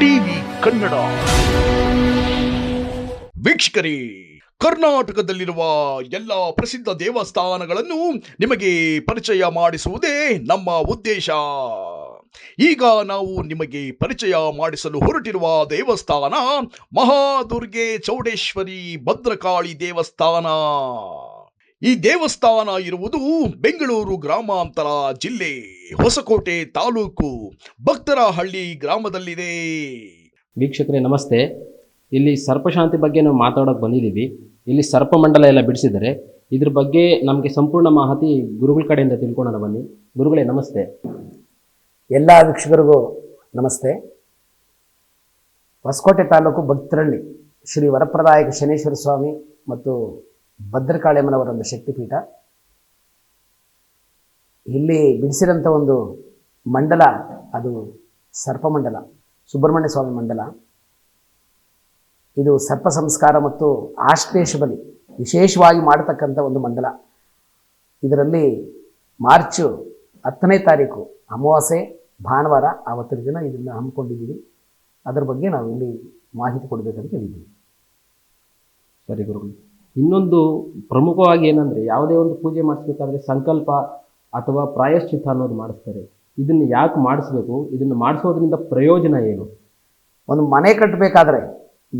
TV Kannada. ವೀಕ್ಷಕರೇ, ಕರ್ನಾಟಕದಲ್ಲಿರುವ ಎಲ್ಲ ಪ್ರಸಿದ್ಧ ದೇವಸ್ಥಾನಗಳನ್ನು ನಿಮಗೆ ಪರಿಚಯ ಮಾಡಿಸುವುದೇ ನಮ್ಮ ಉದ್ದೇಶ. ಈಗ ನಾವು ನಿಮಗೆ ಪರಿಚಯ ಮಾಡಿಸಲು ಹೊರಟಿರುವ ದೇವಸ್ಥಾನ ಮಹಾದುರ್ಗೆ ಚೌಡೇಶ್ವರಿ ಭದ್ರಕಾಳಿ ದೇವಸ್ಥಾನ. ಈ ದೇವಸ್ಥಾನ ಇರುವುದು ಬೆಂಗಳೂರು ಗ್ರಾಮಾಂತರ ಜಿಲ್ಲೆ ಹೊಸಕೋಟೆ ತಾಲೂಕು ಭಕ್ತರಹಳ್ಳಿ ಗ್ರಾಮದಲ್ಲಿದೆ. ವೀಕ್ಷಕರೇ ನಮಸ್ತೆ. ಇಲ್ಲಿ ಸರ್ಪಶಾಂತಿ ಬಗ್ಗೆ ನಾವು ಮಾತಾಡೋಕೆ ಬಂದಿದ್ದೀವಿ. ಇಲ್ಲಿ ಸರ್ಪಮಂಡಲ ಎಲ್ಲ ಬಿಡಿಸಿದ್ದಾರೆ. ಇದ್ರ ಬಗ್ಗೆ ನಮಗೆ ಸಂಪೂರ್ಣ ಮಾಹಿತಿ ಗುರುಗಳ ಕಡೆಯಿಂದ ತಿಳ್ಕೊಳ್ಳೋಣ ಬನ್ನಿ. ಗುರುಗಳೇ ನಮಸ್ತೆ. ಎಲ್ಲ ವೀಕ್ಷಕರಿಗೂ ನಮಸ್ತೆ. ಹೊಸಕೋಟೆ ತಾಲೂಕು ಭಕ್ತರಳ್ಳಿ ಶ್ರೀ ವರಪ್ರದಾಯಕ ಶನೇಶ್ವರ ಸ್ವಾಮಿ ಮತ್ತು ಭದ್ರಕಾಳಿಯಮ್ಮನವರ ಒಂದು ಶಕ್ತಿಪೀಠ. ಇಲ್ಲಿ ಬಿಡಿಸಿರೋಂಥ ಒಂದು ಮಂಡಲ, ಅದು ಸರ್ಪಮಂಡಲ, ಸುಬ್ರಹ್ಮಣ್ಯ ಸ್ವಾಮಿ ಮಂಡಲ. ಇದು ಸರ್ಪ ಸಂಸ್ಕಾರ ಮತ್ತು ಆಶ್ಲೇಷ ಬಲಿ, ವಿಶೇಷವಾಗಿ ಮಾಡತಕ್ಕಂಥ ಒಂದು ಮಂಡಲ. ಇದರಲ್ಲಿ ಮಾರ್ಚು ಹತ್ತನೇ ತಾರೀಕು, ಅಮಾವಾಸ್ಯೆ, ಭಾನುವಾರ, ಆವತ್ತಿನ ದಿನ ಇದನ್ನು ಹಮ್ಮಿಕೊಂಡಿದ್ದೀವಿ. ಅದರ ಬಗ್ಗೆ ನಾವು ಇಲ್ಲಿ ಮಾಹಿತಿ ಕೊಡಬೇಕಂತ ಹೇಳಿದ್ದೀವಿ. ಸರಿ ಗುರುಗಳು. ಇನ್ನೊಂದು ಪ್ರಮುಖವಾಗಿ ಏನಂದರೆ ಯಾವುದೇ ಒಂದು ಪೂಜೆ ಮಾಡಿಸ್ಬೇಕಾದ್ರೆ ಸಂಕಲ್ಪ ಅಥವಾ ಪ್ರಾಯಶ್ಚಿತ್ತ ಅನ್ನೋದು ಮಾಡಿಸ್ತಾರೆ. ಇದನ್ನು ಯಾಕೆ ಮಾಡಿಸ್ಬೇಕು? ಇದನ್ನು ಮಾಡಿಸೋದ್ರಿಂದ ಪ್ರಯೋಜನ ಏನು? ಒಂದು ಮನೆ ಕಟ್ಟಬೇಕಾದ್ರೆ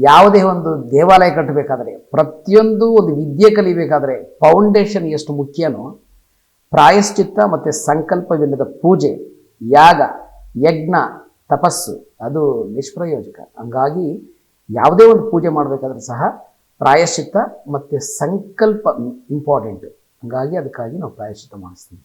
ಯಾವುದೇ ಒಂದು ದೇವಾಲಯ ಕಟ್ಟಬೇಕಾದ್ರೆ ಪ್ರತಿಯೊಂದು ಒಂದು ವಿದ್ಯೆ ಕಲಿಬೇಕಾದ್ರೆ ಫೌಂಡೇಶನ್ ಎಷ್ಟು ಮುಖ್ಯನೋ, ಪ್ರಾಯಶ್ಚಿತ್ತ ಮತ್ತು ಸಂಕಲ್ಪವಿಲ್ಲದ ಪೂಜೆ, ಯಾಗ, ಯಜ್ಞ, ತಪಸ್ಸು, ಅದು ನಿಷ್ಪ್ರಯೋಜಕ. ಹಂಗಾಗಿ ಯಾವುದೇ ಒಂದು ಪೂಜೆ ಮಾಡಬೇಕಾದ್ರೂ ಸಹ ಪ್ರಾಯಶ್ಚಿತ್ತ ಮತ್ತು ಸಂಕಲ್ಪ ಇಂಪಾರ್ಟೆಂಟ್ ಹಂಗಾಗಿ ಅದಕ್ಕಾಗಿ ನಾವು ಪ್ರಾಯಶ್ಚಿತ್ತ ಮಾಡಿಸ್ತೀವಿ.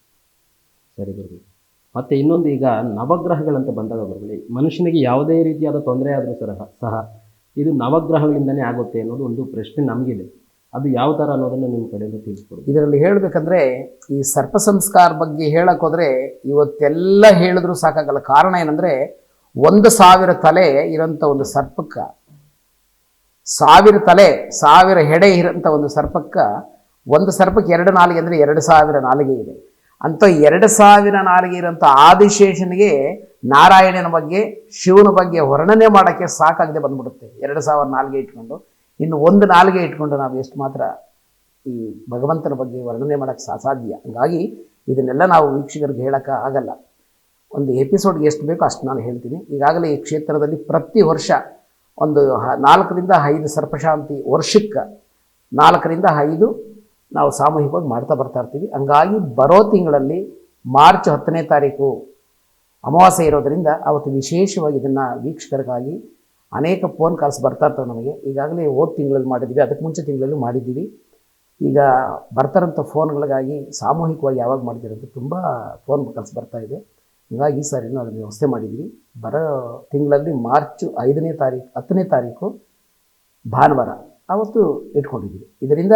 ಸರಿ ಗುರುಗಳು. ಮತ್ತು ಇನ್ನೊಂದು ಈಗ ನವಗ್ರಹಗಳಂತ ಬಂದಾಗ ಗುರುಗಳೇ, ಮನುಷ್ಯನಿಗೆ ಯಾವುದೇ ರೀತಿಯಾದ ತೊಂದರೆ ಆದರೂ ಸಹ ಸಹ ಇದು ನವಗ್ರಹಗಳಿಂದನೇ ಆಗುತ್ತೆ ಅನ್ನೋದು ಒಂದು ಪ್ರಶ್ನೆ ನಮಗಿದೆ. ಅದು ಯಾವ ಥರ ಅನ್ನೋದನ್ನು ನಿಮ್ಮ ಕಡೆಯಿಂದ ತಿಳಿಸ್ಕೊಡಿ. ಇದರಲ್ಲಿ ಹೇಳಬೇಕಂದ್ರೆ, ಈ ಸರ್ಪ ಸಂಸ್ಕಾರ ಬಗ್ಗೆ ಹೇಳೋಕ್ಕೋದ್ರೆ ಇವತ್ತೆಲ್ಲ ಹೇಳಿದ್ರು ಸಾಕಾಗಲ್ಲ. ಕಾರಣ ಏನಂದರೆ, ಒಂದು ಸಾವಿರ ತಲೆ ಇರೋಂಥ ಒಂದು ಸರ್ಪಕ್ಕ ಸಾವಿರ ತಲೆ, ಸಾವಿರ ಹೆಡೆ ಇರೋಂಥ ಒಂದು ಸರ್ಪಕ್ಕೆ ಒಂದು ಸರ್ಪಕ್ಕೆ ಎರಡು ನಾಲಿಗೆ ಅಂದರೆ ಎರಡು ಸಾವಿರ ನಾಲಿಗೆ ಇದೆ. ಅಂತ ಎರಡು ಸಾವಿರ ನಾಲಿಗೆ ಇರೋಂಥ ಆದಿಶೇಷನಿಗೆ ನಾರಾಯಣನ ಬಗ್ಗೆ, ಶಿವನ ಬಗ್ಗೆ ವರ್ಣನೆ ಮಾಡೋಕ್ಕೆ ಸಾಕಾಗದೆ ಬಂದ್ಬಿಡುತ್ತೆ. ಎರಡು ಸಾವಿರ ನಾಲಿಗೆ ಇಟ್ಕೊಂಡು. ಇನ್ನು ಒಂದು ನಾಲಿಗೆ ಇಟ್ಕೊಂಡು ನಾವು ಎಷ್ಟು ಮಾತ್ರ ಈ ಭಗವಂತನ ಬಗ್ಗೆ ವರ್ಣನೆ ಮಾಡೋಕ್ಕೆ ಅಸಾಧ್ಯ ಹಾಗಾಗಿ ಇದನ್ನೆಲ್ಲ ನಾವು ವೀಕ್ಷಕರಿಗೆ ಹೇಳೋಕ್ಕೆ ಆಗಲ್ಲ. ಒಂದು ಎಪಿಸೋಡ್ಗೆ ಎಷ್ಟು ಬೇಕೋ ಅಷ್ಟು ನಾನು ಹೇಳ್ತೀನಿ. ಈಗಾಗಲೇ ಈ ಕ್ಷೇತ್ರದಲ್ಲಿ ಪ್ರತಿ ವರ್ಷ ಒಂದು ನಾಲ್ಕರಿಂದ ಐದು ಸರ್ಪಶಾಂತಿ ವರ್ಷಕ್ಕೆ ನಾಲ್ಕರಿಂದ ಐದು ನಾವು ಸಾಮೂಹಿಕವಾಗಿ ಮಾಡ್ತಾ ಬರ್ತಾ ಇರ್ತೀವಿ. ಹಂಗಾಗಿ ಬರೋ ತಿಂಗಳಲ್ಲಿ ಮಾರ್ಚ್ ಹತ್ತನೇ ತಾರೀಕು ಅಮಾವಾಸ್ಯೆ ಇರೋದರಿಂದ ಅವತ್ತು ವಿಶೇಷವಾಗಿ ಇದನ್ನು ವೀಕ್ಷಕರಿಗಾಗಿ ಅನೇಕ ಫೋನ್ ಕಾಲ್ಸ್ ಬರ್ತಾ ಇರ್ತವೆ ನಮಗೆ. ಈಗಾಗಲೇ ಹೋದ ತಿಂಗಳಲ್ಲಿ ಮಾಡಿದ್ದೀವಿ, ಅದಕ್ಕೆ ಮುಂಚೆ ತಿಂಗಳಲ್ಲಿ ಮಾಡಿದ್ದೀವಿ. ಈಗ ಬರ್ತಾರಂಥ ಫೋನ್ಗಳಿಗಾಗಿ ಸಾಮೂಹಿಕವಾಗಿ ಯಾವಾಗ ಮಾಡಿದ್ದೀರಂತ ತುಂಬ ಫೋನ್ ಕಾಲ್ಸ್ ಬರ್ತಾ ಇದೆ. ಹೀಗಾಗಿ ಈ ಸಾರಿ ಅದನ್ನು ವ್ಯವಸ್ಥೆ ಮಾಡಿದ್ವಿ. ಬರೋ ತಿಂಗಳಲ್ಲಿ ಮಾರ್ಚ್ ಐದನೇ ತಾರೀಕು ಹತ್ತನೇ ತಾರೀಕು ಭಾನುವಾರ ಅವತ್ತು ಇಟ್ಕೊಂಡಿದ್ವಿ. ಇದರಿಂದ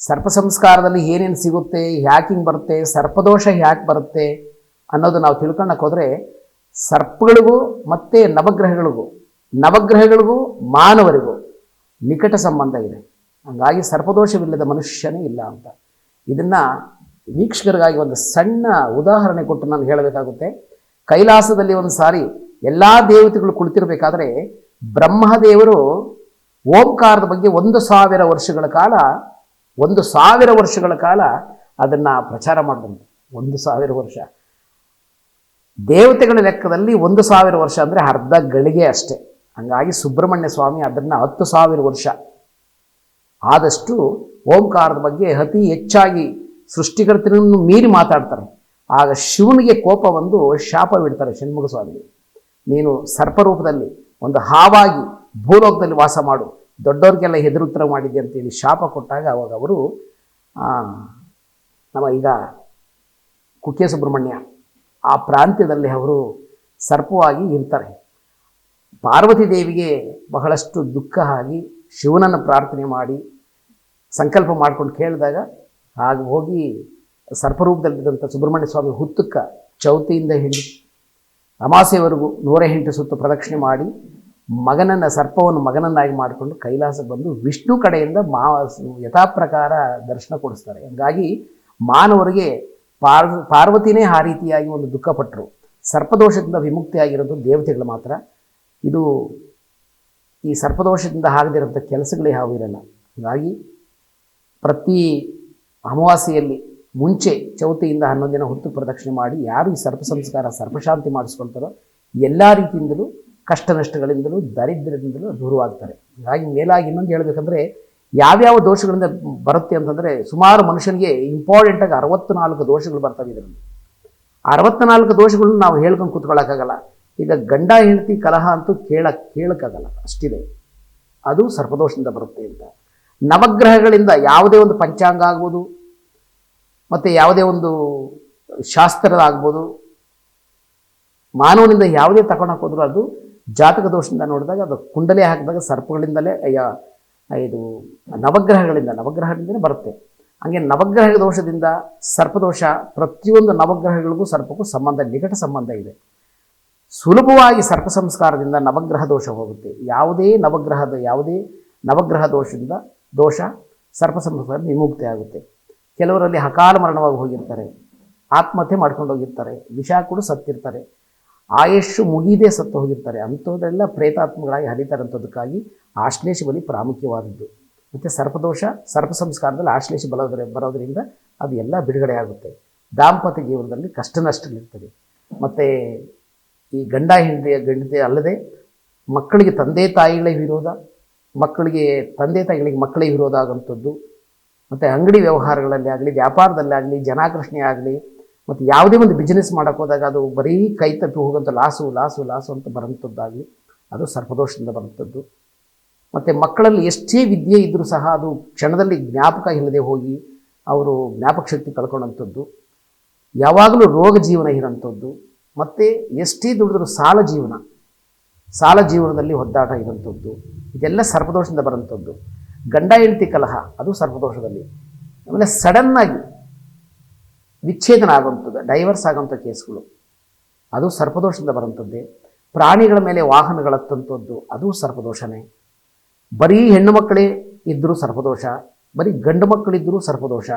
ಸರ್ಪ ಸಂಸ್ಕಾರದಲ್ಲಿ ಏನೇನು ಸಿಗುತ್ತೆ ಹ್ಯಾಕಿಂಗ್ ಬರುತ್ತೆ, ಸರ್ಪದೋಷ ಹ್ಯಾಕ್ ಬರುತ್ತೆ ಅನ್ನೋದು ನಾವು ತಿಳ್ಕೊಳಕ್ಕೆ ಹೋದರೆ ಸರ್ಪಗಳಿಗೂ ಮತ್ತು ನವಗ್ರಹಗಳಿಗೂ ನವಗ್ರಹಗಳಿಗೂ ಮಾನವರಿಗೂ ನಿಕಟ ಸಂಬಂಧ ಇದೆ. ಹಂಗಾಗಿ ಸರ್ಪದೋಷವಿಲ್ಲದ ಮನುಷ್ಯನೇ ಇಲ್ಲ ಅಂತ. ಇದನ್ನು ವೀಕ್ಷಕರಿಗಾಗಿ ಒಂದು ಸಣ್ಣ ಉದಾಹರಣೆ ಕೊಟ್ಟು ನಾನು ಹೇಳಬೇಕಾಗುತ್ತೆ. ಕೈಲಾಸದಲ್ಲಿ ಒಂದು ಸಾರಿ ಎಲ್ಲ ದೇವತೆಗಳು ಕುಳಿತಿರಬೇಕಾದ್ರೆ ಬ್ರಹ್ಮದೇವರು ಓಂಕಾರದ ಬಗ್ಗೆ ಒಂದು ಸಾವಿರ ವರ್ಷಗಳ ಕಾಲ, ಒಂದು ಸಾವಿರ ವರ್ಷಗಳ ಕಾಲ ಅದನ್ನು ಪ್ರಚಾರ ಮಾಡಿದಂತೆ ಒಂದು ಸಾವಿರ ವರ್ಷ. ದೇವತೆಗಳ ಲೆಕ್ಕದಲ್ಲಿ ಒಂದು ಸಾವಿರ ವರ್ಷ ಅಂದರೆ ಅರ್ಧ ಗಳಿಗೆ ಅಷ್ಟೇ. ಹಂಗಾಗಿ ಸುಬ್ರಹ್ಮಣ್ಯ ಸ್ವಾಮಿ ಅದನ್ನು ಹತ್ತು ಸಾವಿರ ವರ್ಷ. ಆದಷ್ಟು ಓಂಕಾರದ ಬಗ್ಗೆ ಅತಿ ಹೆಚ್ಚಾಗಿ ಸೃಷ್ಟಿಕರ್ತನನ್ನು ಮೀರಿ ಮಾತಾಡ್ತಾರೆ. ಆಗ ಶಿವನಿಗೆ ಕೋಪ ಬಂದು ಶಾಪ ಬಿಡ್ತಾರೆ ಷಣ್ಮುಖ ಸ್ವಾಮಿಗೆ ನೀನು ಸರ್ಪರೂಪದಲ್ಲಿ ಒಂದು ಹಾವಾಗಿ ಭೂಲೋಕದಲ್ಲಿ ವಾಸ ಮಾಡು. ದೊಡ್ಡವ್ರಿಗೆಲ್ಲ ಹೆದರುತ್ತರ ಮಾಡಿದ್ದೆ ಅಂತೇಳಿ ಶಾಪ ಕೊಟ್ಟಾಗ ಅವಾಗ ಅವರು ನಮ್ಮ ಈಗ ಕುಕ್ಕೆ ಸುಬ್ರಹ್ಮಣ್ಯ, ಆ ಪ್ರಾಂತ್ಯದಲ್ಲಿ ಅವರು ಸರ್ಪವಾಗಿ ಇರ್ತಾರೆ. ಪಾರ್ವತಿ ದೇವಿಗೆ ಬಹಳಷ್ಟು ದುಃಖ ಆಗಿ ಶಿವನನ್ನು ಪ್ರಾರ್ಥನೆ ಮಾಡಿ ಸಂಕಲ್ಪ ಮಾಡ್ಕೊಂಡು ಕೇಳಿದಾಗ ಆಗ ಹೋಗಿ ಸರ್ಪರೂಪದಲ್ಲಿದ್ದಂಥ ಸುಬ್ರಹ್ಮಣ್ಯ ಸ್ವಾಮಿ ಹುತ್ತಕ್ಕ ಚೌತಿಯಿಂದ ಹಿಡಿದು ಅಮಾಸೆವರೆಗೂ ನೂರ ಎಂಟು ಸುತ್ತು ಪ್ರದಕ್ಷಿಣೆ ಮಾಡಿ ಮಗನನ್ನು ಸರ್ಪವನ್ನು ಮಗನನ್ನಾಗಿ ಮಾಡಿಕೊಂಡು ಕೈಲಾಸ ಬಂದು ವಿಷ್ಣು ಕಡೆಯಿಂದ ಮಾ ಯಥಾಪ್ರಕಾರ ದರ್ಶನ ಕೊಡಿಸ್ತಾರೆ. ಹಂಗಾಗಿ ಮಾನವರಿಗೆ ಪಾರ್ ಪಾರ್ವತಿನೇ ಆ ರೀತಿಯಾಗಿ ಒಂದು ದುಃಖಪಟ್ಟರು ಸರ್ಪದೋಷದಿಂದ ವಿಮುಕ್ತಿಯಾಗಿರೋದು ದೇವತೆಗಳು ಮಾತ್ರ. ಇದು ಈ ಸರ್ಪದೋಷದಿಂದ ಆಗದಿರೋಂಥ ಕೆಲಸಗಳೇ ಹಾವು ಇರಲ್ಲ. ಹಾಗಾಗಿ ಪ್ರತಿ ಅಮಾವಾಸ್ಯೆಯಲ್ಲಿ ಮುಂಚೆ ಚೌತಿಯಿಂದ ಹನ್ನೊಂದು ದಿನ ಹೊತ್ತು ಪ್ರದಕ್ಷಿಣೆ ಮಾಡಿ ಯಾರು ಈ ಸರ್ಪ ಸಂಸ್ಕಾರ ಸರ್ಪಶಾಂತಿ ಮಾಡಿಸ್ಕೊಳ್ತಾರೋ ಎಲ್ಲ ರೀತಿಯಿಂದಲೂ ಕಷ್ಟ ನಷ್ಟಗಳಿಂದಲೂ ದರಿದ್ರದಿಂದಲೂ ದೂರವಾಗ್ತಾರೆ. ಹಾಗಾಗಿ ಮೇಲಾಗಿ ಇನ್ನೊಂದು ಹೇಳಬೇಕಂದ್ರೆ ಯಾವ್ಯಾವ ದೋಷಗಳಿಂದ ಬರುತ್ತೆ ಅಂತಂದರೆ ಸುಮಾರು ಮನುಷ್ಯನಿಗೆ ಇಂಪಾರ್ಟೆಂಟಾಗಿ ಅರವತ್ತು ನಾಲ್ಕು ದೋಷಗಳು ಬರ್ತವೆ ಇದರಲ್ಲಿ. ಅರವತ್ನಾಲ್ಕು ದೋಷಗಳನ್ನ ನಾವು ಹೇಳ್ಕೊಂಡು ಕೂತ್ಕೊಳ್ಳೋಕ್ಕಾಗಲ್ಲ. ಈಗ ಗಂಡ, ಹೆಂಡತಿ, ಕಲಹ ಅಂತೂ ಕೇಳಕ್ಕೆ ಕೇಳೋಕ್ಕಾಗಲ್ಲ. ಅಷ್ಟಿದೆ. ಅದು ಸರ್ಪದೋಷದಿಂದ ಬರುತ್ತೆ ಅಂತ. ನವಗ್ರಹಗಳಿಂದ ಯಾವುದೇ ಒಂದು ಪಂಚಾಂಗ ಆಗ್ಬೋದು, ಮತ್ತು ಯಾವುದೇ ಒಂದು ಶಾಸ್ತ್ರದ ಆಗ್ಬೋದು ಮಾನವನಿಂದ ಯಾವುದೇ ತಗೊಂಡೋಗಿ ಹೋದರೂ ಅದು ಜಾತಕ ದೋಷದಿಂದ ನೋಡಿದಾಗ ಅದು ಕುಂಡಲೆ ಹಾಕಿದಾಗ ಸರ್ಪಗಳಿಂದಲೇ, ಅಯ್ಯ, ಇದು ನವಗ್ರಹಗಳಿಂದ ನವಗ್ರಹದಿಂದಲೇ ಬರುತ್ತೆ. ಹಂಗೆ ನವಗ್ರಹ ದೋಷದಿಂದ ಸರ್ಪದೋಷ ಪ್ರತಿಯೊಂದು ನವಗ್ರಹಗಳಿಗೂ ಸರ್ಪಕ್ಕೂ ಸಂಬಂಧ, ನಿಕಟ ಸಂಬಂಧ ಇದೆ. ಸುಲಭವಾಗಿ ಸರ್ಪ ಸಂಸ್ಕಾರದಿಂದ ನವಗ್ರಹ ದೋಷ ಹೋಗುತ್ತೆ. ಯಾವುದೇ ನವಗ್ರಹದ, ಯಾವುದೇ ನವಗ್ರಹ ದೋಷದಿಂದ ದೋಷ, ಸರ್ಪ ವಿಮುಕ್ತಿ ಆಗುತ್ತೆ. ಕೆಲವರಲ್ಲಿ ಅಕಾಲ ಮರಣವಾಗಿ ಹೋಗಿರ್ತಾರೆ, ಆತ್ಮಹತ್ಯೆ ಮಾಡ್ಕೊಂಡು ಹೋಗಿರ್ತಾರೆ, ವಿಷ ಕೂಡ ಸತ್ತಿರ್ತಾರೆ. ಆಯುಷು ಮುಗಿದೇ ಸತ್ತು ಹೋಗಿರ್ತಾರೆ. ಅಂಥದ್ದೆಲ್ಲ ಪ್ರೇತಾತ್ಮಗಳಾಗಿ ಹರಿತಾರಂಥದ್ದಕ್ಕಾಗಿ ಆಶ್ಲೇಷ ಬಲಿ ಪ್ರಾಮುಖ್ಯವಾದದ್ದು. ಮತ್ತು ಸರ್ಪದೋಷ ಸರ್ಪ ಸಂಸ್ಕಾರದಲ್ಲಿ ಆಶ್ಲೇಷ ಬರೋದ್ರ, ಬರೋದರಿಂದ ಅದು ಎಲ್ಲ ಬಿಡುಗಡೆ ಆಗುತ್ತೆ. ದಾಂಪತ್ಯ ಜೀವನದಲ್ಲಿ ಕಷ್ಟ ನಷ್ಟಗಳಿರ್ತದೆ. ಮತ್ತು ಈ ಗಂಡ ಹೆಂಡತಿಯ ಗಂಡತಿ ಅಲ್ಲದೆ ಮಕ್ಕಳಿಗೆ ತಂದೆ ತಾಯಿಗಳ ವಿರೋಧ ಮಕ್ಕಳಿಗೆ, ತಂದೆ ತಾಯಿಗಳಿಗೆ ಮಕ್ಕಳಿಗೆ ವಿರೋಧ ಮತ್ತು ಅಂಗಡಿ ವ್ಯವಹಾರಗಳಲ್ಲಿ ಆಗಲಿ, ವ್ಯಾಪಾರದಲ್ಲಿ ಆಗಲಿ, ಜನಾಕರ್ಷಣೆ ಆಗಲಿ, ಮತ್ತು ಯಾವುದೇ ಒಂದು ಬಿಸ್ನೆಸ್ ಮಾಡೋಕೆ ಹೋದಾಗ ಅದು ಬರೀ ಕೈ ತಪ್ಪಿ ಹೋಗುವಂಥ ಲಾಸು ಲಾಸು ಲಾಸು ಅಂತ ಬರೋಂಥದ್ದಾಗಲಿ ಅದು ಸರ್ಪದೋಷದಿಂದ ಬರುವಂಥದ್ದು. ಮತ್ತು ಮಕ್ಕಳಲ್ಲಿ ಎಷ್ಟೇ ವಿದ್ಯೆ ಇದ್ದರೂ ಸಹ ಅದು ಕ್ಷಣದಲ್ಲಿ ಜ್ಞಾಪಕ ಇಲ್ಲದೆ ಹೋಗಿ ಅವರು ಜ್ಞಾಪಕ ಶಕ್ತಿ ಕಳ್ಕೊಳ್ಳೋಂಥದ್ದು ಯಾವಾಗಲೂ ರೋಗ ಜೀವನ ಇರೋಂಥದ್ದು. ಮತ್ತು ಎಷ್ಟೇ ದುಡಿದ್ರೂ ಸಾಲ ಜೀವನ, ಸಾಲ ಜೀವನದಲ್ಲಿ ಒದ್ದಾಟ ಇರೋಂಥದ್ದು. ಇದೆಲ್ಲ ಸರ್ಪದೋಷದಿಂದ ಬರೋಂಥದ್ದು ಗಂಡ, ಹೆಂಡತಿ, ಕಲಹ, ಅದು ಸರ್ಪದೋಷದಲ್ಲಿ. ಆಮೇಲೆ ಸಡನ್ನಾಗಿ ವಿಚ್ಛೇದನ ಆಗುವಂಥದ್ದು ಡೈವರ್ಸ್ ಆಗುವಂಥ ಕೇಸ್ಗಳು, ಅದು ಸರ್ಪದೋಷದಿಂದ ಬರುವಂಥದ್ದೇ. ಪ್ರಾಣಿಗಳ ಮೇಲೆ ವಾಹನಗಳತ್ತಂಥದ್ದು ಅದು ಸರ್ಪದೋಷನೇ. ಬರೀ ಹೆಣ್ಣು ಮಕ್ಕಳೇ ಇದ್ದರೂ ಸರ್ಪದೋಷ, ಬರೀ ಗಂಡು ಮಕ್ಕಳಿದ್ದರೂ ಸರ್ಪದೋಷ.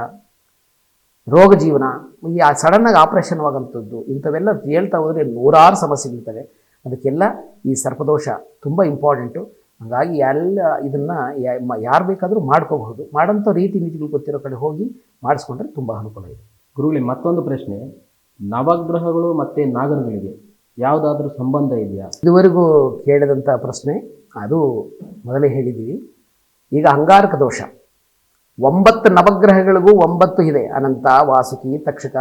ರೋಗ ಜೀವನ, ಈ ಸಡನ್ನಾಗಿ ಆಪರೇಷನ್ ಆಗೋಂಥದ್ದು ಇಂಥವೆಲ್ಲ ಹೇಳ್ತಾ ಹೋದರೆ ನೂರಾರು ಸಮಸ್ಯೆಗಳಿರ್ತವೆ. ಅದಕ್ಕೆಲ್ಲ ಈ ಸರ್ಪದೋಷ ತುಂಬ ಇಂಪಾರ್ಟೆಂಟು ಹಾಗಾಗಿ ಎಲ್ಲ ಇದನ್ನು ಯಾರು ಬೇಕಾದರೂ ಮಾಡ್ಕೋಬಹುದು. ಮಾಡೋಂಥ ರೀತಿ ನೀತಿಗಳು ಗೊತ್ತಿರೋ ಕಡೆ ಹೋಗಿ ಮಾಡಿಸ್ಕೊಂಡ್ರೆ ತುಂಬ ಅನುಕೂಲ ಇದೆ. ಗುರುಗಳೇ ಮತ್ತೊಂದು ಪ್ರಶ್ನೆ. ನವಗ್ರಹಗಳು ಮತ್ತು ನಾಗರಗಳಿಗೆ ಯಾವುದಾದ್ರೂ ಸಂಬಂಧ ಇದೆಯಾ? ಇದುವರೆಗೂ ಕೇಳಿದಂಥ ಪ್ರಶ್ನೆ ಅದು ಮೊದಲೇ ಹೇಳಿದ್ದೀವಿ. ಈಗ ಅಂಗಾರಕ ದೋಷ. ಒಂಬತ್ತು ನವಗ್ರಹಗಳಿಗೂ ಒಂಬತ್ತು ಇದೆ. ಅನಂತ ವಾಸುಕಿ ತಕ್ಷಕ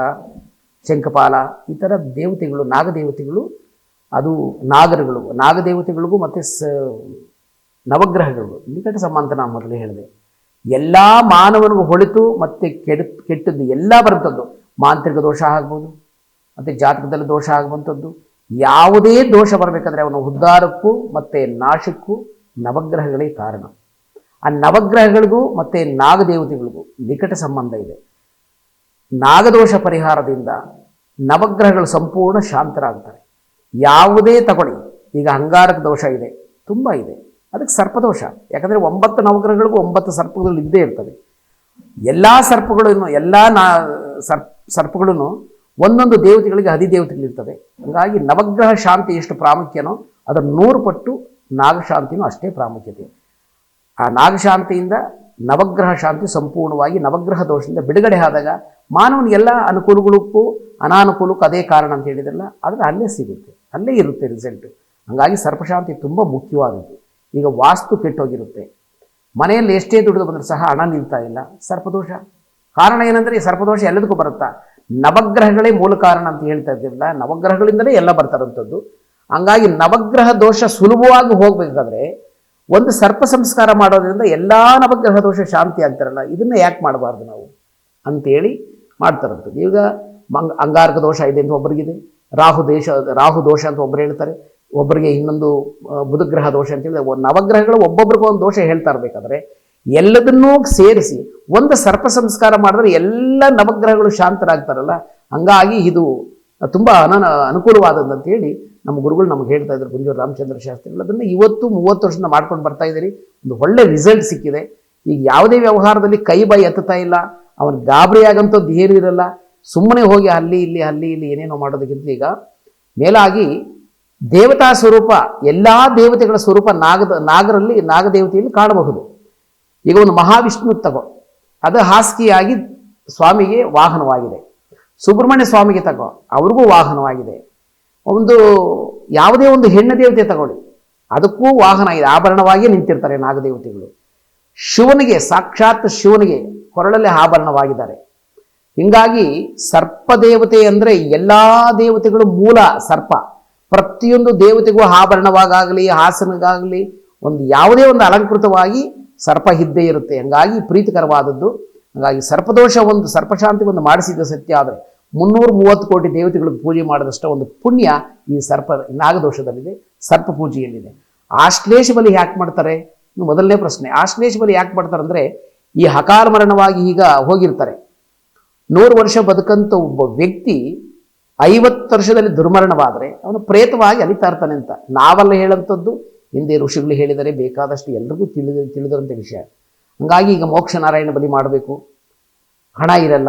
ಶಂಕಪಾಲ ಈ ಥರ ದೇವತೆಗಳು ನಾಗದೇವತೆಗಳು ಅದು ನಾಗರಗಳು. ನಾಗದೇವತೆಗಳಿಗೂ ಮತ್ತು ಸ ನವಗ್ರಹಗಳು. ನಿಕಟ ಸಂಬಂಧ ನಾನು ಮೊದಲೇ ಹೇಳಿದೆ. ಎಲ್ಲ ಮಾನವನಿಗೂ ಹೊಳಿತು ಮತ್ತು ಕೆಡ, ಕೆಟ್ಟದ್ದು ಎಲ್ಲ ಬರುವಂಥದ್ದು ಮಾಂತ್ರಿಕ ದೋಷ ಆಗ್ಬೋದು, ಮತ್ತು ಜಾತಕದಲ್ಲಿ ದೋಷ ಆಗುವಂಥದ್ದು ಯಾವುದೇ ದೋಷ ಬರಬೇಕಾದ್ರೆ ಅವನ ಉದ್ಧಾರಕ್ಕೂ ಮತ್ತು ನಾಶಕ್ಕೂ ನವಗ್ರಹಗಳೇ ಕಾರಣ. ಆ ನವಗ್ರಹಗಳಿಗೂ ಮತ್ತು ನಾಗದೇವತೆಗಳಿಗೂ ನಿಕಟ ಸಂಬಂಧ ಇದೆ. ನಾಗದೋಷ ಪರಿಹಾರದಿಂದ ನವಗ್ರಹಗಳು ಸಂಪೂರ್ಣ ಶಾಂತರಾಗ್ತಾರೆ. ಯಾವುದೇ ತಗೊಳ್ಳಿ. ಈಗ ಅಂಗಾರಕ ದೋಷ ಇದೆ, ತುಂಬ ಇದೆ. ಅದಕ್ಕೆ ಸರ್ಪದೋಷ. ಯಾಕಂದರೆ ಒಂಬತ್ತು ನವಗ್ರಹಗಳಿಗೂ ಒಂಬತ್ತು ಸರ್ಪಗಳು ಇದ್ದೇ ಇರ್ತವೆ. ಎಲ್ಲ ಸರ್ಪಗಳನ್ನು, ಎಲ್ಲ ನಾ ಸರ್ಪ್ ಸರ್ಪಗಳನ್ನು ಒಂದೊಂದು ದೇವತೆಗಳಿಗೆ ಹದಿದೇವತೆಗಳಿರ್ತವೆ. ಹಾಗಾಗಿ ನವಗ್ರಹ ಶಾಂತಿ ಎಷ್ಟು ಪ್ರಾಮುಖ್ಯನೋ ಅದರ ನೂರು ಪಟ್ಟು ನಾಗಶಾಂತಿನೂ ಅಷ್ಟೇ ಪ್ರಾಮುಖ್ಯತೆ. ಆ ನಾಗಶಾಂತಿಯಿಂದ ನವಗ್ರಹ ಶಾಂತಿ ಸಂಪೂರ್ಣವಾಗಿ ನವಗ್ರಹ ದೋಷದಿಂದ ಬಿಡುಗಡೆ ಆದಾಗ ಮಾನವನಿಗೆಲ್ಲ ಅನುಕೂಲಗಳಕ್ಕೂ ಅನಾನುಕೂಲಕ್ಕೂ ಅದೇ ಕಾರಣ ಅಂತ ಹೇಳಿದ್ರಲ್ಲ, ಆದರೆ ಅಲ್ಲೇ ಸಿಗುತ್ತೆ. ಅಲ್ಲೇ ಇರುತ್ತೆ ರಿಸಲ್ಟ್ ಹಾಗಾಗಿ ಸರ್ಪಶಾಂತಿ ತುಂಬ ಮುಖ್ಯವಾದದ್ದು. ಈಗ ವಾಸ್ತು ಕೆಟ್ಟೋಗಿರುತ್ತೆ. ಮನೆಯಲ್ಲಿ ಎಷ್ಟೇ ದುಡಿದು ಬಂದರೂ ಸಹ ಹಣ ನಿಲ್ತಾ ಇಲ್ಲ. ಸರ್ಪದೋಷ. ಕಾರಣ ಏನಂದರೆ ಈ ಸರ್ಪದೋಷ ಎಲ್ಲದಕ್ಕೂ ಬರುತ್ತಾ? ನವಗ್ರಹಗಳೇ ಮೂಲ ಕಾರಣ ಅಂತ ಹೇಳ್ತಾ ಇದ್ದಿಲ್ಲ ನವಗ್ರಹಗಳಿಂದಲೇ ಎಲ್ಲ ಬರ್ತಾರಂಥದ್ದು ಹಂಗಾಗಿ ನವಗ್ರಹ ದೋಷ ಸುಲಭವಾಗಿ ಹೋಗಬೇಕಾದ್ರೆ ಒಂದು ಸರ್ಪ ಸಂಸ್ಕಾರ ಮಾಡೋದ್ರಿಂದ ಎಲ್ಲ ನವಗ್ರಹ ದೋಷ ಶಾಂತಿ ಆಗ್ತಾರಲ್ಲ, ಇದನ್ನ ಯಾಕೆ ಮಾಡಬಾರ್ದು ನಾವು? ಅಂತೇಳಿ ಮಾಡ್ತಾರಂಥದ್ದು ಈಗ ಮಂಗ ಅಂಗಾರಕ ದೋಷ ಇದೆ ಅಂತ ಒಬ್ಬರಿಗಿದೆ ರಾಹು ದೇಶ, ರಾಹು ದೋಷ ಅಂತ ಒಬ್ಬರು ಹೇಳ್ತಾರೆ. ಒಬ್ಬರಿಗೆ ಇನ್ನೊಂದು ಬುಧಗ್ರಹ ದೋಷ ಅಂತ ಹೇಳಿದ್ರೆ ನವಗ್ರಹಗಳು ಒಬ್ಬೊಬ್ರಿಗೂ ಒಂದು ದೋಷ ಹೇಳ್ತಾ ಇರಬೇಕಾದ್ರೆ, ಎಲ್ಲದನ್ನೂ ಸೇರಿಸಿ, ಒಂದು ಸರ್ಪ ಸಂಸ್ಕಾರ ಮಾಡಿದ್ರೆ ಎಲ್ಲ ನವಗ್ರಹಗಳು ಶಾಂತರಾಗ್ತಾರಲ್ಲ, ಹಂಗಾಗಿ ಇದು ತುಂಬ ಅನ ಅನುಕೂಲವಾದದ್ದು ಹೇಳಿ ನಮ್ಮ ಗುರುಗಳು ನಮ್ಗೆ ಹೇಳ್ತಾ ಇದ್ರು ಗುಂಜೂರು ರಾಮಚಂದ್ರ ಶಾಸ್ತ್ರಿಗಳು. ಅದನ್ನು ಇವತ್ತು ಮೂವತ್ತು ವರ್ಷದಿಂದ ಮಾಡ್ಕೊಂಡು ಬರ್ತಾ ಇದ್ದೀರಿ. ಒಂದು ಒಳ್ಳೆ ರಿಸಲ್ಟ್ ಸಿಕ್ಕಿದೆ. ಈಗ ಯಾವುದೇ ವ್ಯವಹಾರದಲ್ಲಿ ಕೈ ಬಾಯಿ ಎತ್ತುತ್ತಾ ಇಲ್ಲ, ಅವನು ಗಾಬರಿ ಆಗಂಥದ್ದು ಏನು ಇರಲ್ಲ, ಸುಮ್ಮನೆ ಹೋಗಿ ಅಲ್ಲಿ, ಇಲ್ಲಿ ಅಲ್ಲಿ, ಇಲ್ಲಿ ಏನೇನೋ ಮಾಡೋದಕ್ಕಿಂತ ಈಗ ಮೇಲಾಗಿ ದೇವತಾ ಸ್ವರೂಪ, ಎಲ್ಲ ದೇವತೆಗಳ ಸ್ವರೂಪ ನಾಗದ ನಾಗರಲ್ಲಿ ನಾಗದೇವತೆಯಲ್ಲಿ ಕಾಣಬಹುದು. ಈಗ ಒಂದು ಮಹಾವಿಷ್ಣು ತಗೋ, ಅದು ಹಾಸಿಗೆಯಾಗಿ ಸ್ವಾಮಿಗೆ ವಾಹನವಾಗಿದೆ. ಸುಬ್ರಹ್ಮಣ್ಯ ಸ್ವಾಮಿಗೆ ತಗೋ, ಅವ್ರಿಗೂ ವಾಹನವಾಗಿದೆ. ಒಂದು ಯಾವುದೇ ಒಂದು ಹೆಣ್ಣು ದೇವತೆ ತಗೊಳ್ಳಿ, ಅದಕ್ಕೂ ವಾಹನ ಇದೆ ಆಭರಣವಾಗಿ ನಿಂತಿರ್ತಾರೆ ನಾಗದೇವತೆಗಳು. ಶಿವನಿಗೆ, ಸಾಕ್ಷಾತ್ ಶಿವನಿಗೆ ಕೊರಳಲ್ಲಿ ಆಭರಣವಾಗಿದ್ದಾರೆ. ಹಿಂಗಾಗಿ ಸರ್ಪ ದೇವತೆ ಅಂದರೆ ಎಲ್ಲ ದೇವತೆಗಳು ಮೂಲ ಸರ್ಪ. ಪ್ರತಿಯೊಂದು ದೇವತೆಗೂ ಆಭರಣವಾಗಲಿ ಹಾಸನಗಾಗಲಿ ಒಂದು ಯಾವುದೇ ಒಂದು ಅಲಂಕೃತವಾಗಿ ಸರ್ಪ ಹಿದ್ದೆ ಇರುತ್ತೆ. ಹಂಗಾಗಿ ಪ್ರೀತಿಕರವಾದದ್ದು. ಹಾಗಾಗಿ ಸರ್ಪದೋಷ ಒಂದು, ಸರ್ಪಶಾಂತಿ ಒಂದು ಮಾಡಿಸಿದ ಸತ್ಯ. ಆದರೆ ಮುನ್ನೂರ ಮೂವತ್ತು ಕೋಟಿ ದೇವತೆಗಳಿಗೆ ಪೂಜೆ ಮಾಡಿದಷ್ಟ ಒಂದು ಪುಣ್ಯ ಈ ಸರ್ಪ, ನಾಗದೋಷದಲ್ಲಿದೆ. ಸರ್ಪ ಪೂಜೆಯಲ್ಲಿದೆ. ಆಶ್ಲೇಷ ಬಲಿ ಯಾಕೆ ಮಾಡ್ತಾರೆ? ಮೊದಲನೇ ಪ್ರಶ್ನೆ. ಆಶ್ಲೇಷ ಬಲಿ ಯಾಕೆ ಮಾಡ್ತಾರೆ ಅಂದರೆ ಈ ಹಕಾರ ಮರಣವಾಗಿ ಈಗ ಹೋಗಿರ್ತಾರೆ. ನೂರು ವರ್ಷ ಬದುಕಂತ ಒಬ್ಬ ವ್ಯಕ್ತಿ ಐವತ್ತು ವರ್ಷದಲ್ಲಿ ದುರ್ಮರಣವಾದರೆ ಅವನು ಪ್ರೇತವಾಗಿ ಅಲಿತಾ ಇರ್ತಾನೆ ಅಂತ. ನಾವಲ್ಲ ಹೇಳಂಥದ್ದು ಹಿಂದೆ ಋಷಿಗಳು ಹೇಳಿದರೆ ಬೇಕಾದಷ್ಟು ಎಲ್ರಿಗೂ ತಿಳಿದ ತಿಳಿದಿರುವಂಥ ವಿಷಯ. ಹಂಗಾಗಿ ಈಗ ಮೋಕ್ಷ ನಾರಾಯಣ ಬಲಿ ಮಾಡಬೇಕು. ಹಣ ಇರಲ್ಲ.